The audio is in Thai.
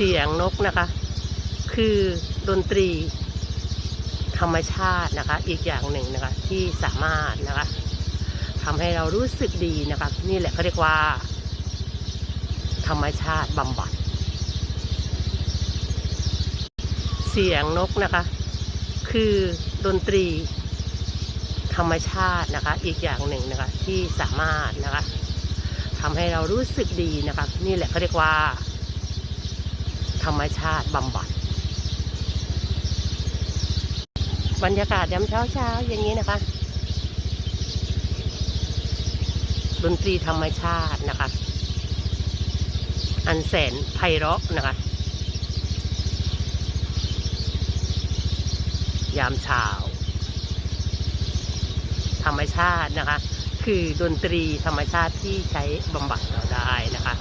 เสียงนกนะคะ คือดนตรีธรรมชาตินะคะ อีกอย่างหนึ่งนะคะที่สามารถนะคะทำให้เรารู้สึกดีนะคะ นี่แหละเขาเรียกว่า ธรรมชาติบำบัด เสียงนกนะคะ คือดนตรีธรรมชาตินะคะ อีกอย่างหนึ่งนะคะที่สามารถนะคะทำให้เรารู้สึกดีนะคะ นี่แหละเขาเรียกว่า ธรรมชาติบำบัด บรรยากาศยามเช้าเช้าอย่างนี้นะคะ ดนตรีธรรมชาตินะคะ อันแสนไพเราะนะคะ ยามเช้าธรรมชาตินะคะ คือดนตรีธรรมชาติที่ใช้บำบัดเราได้นะคะ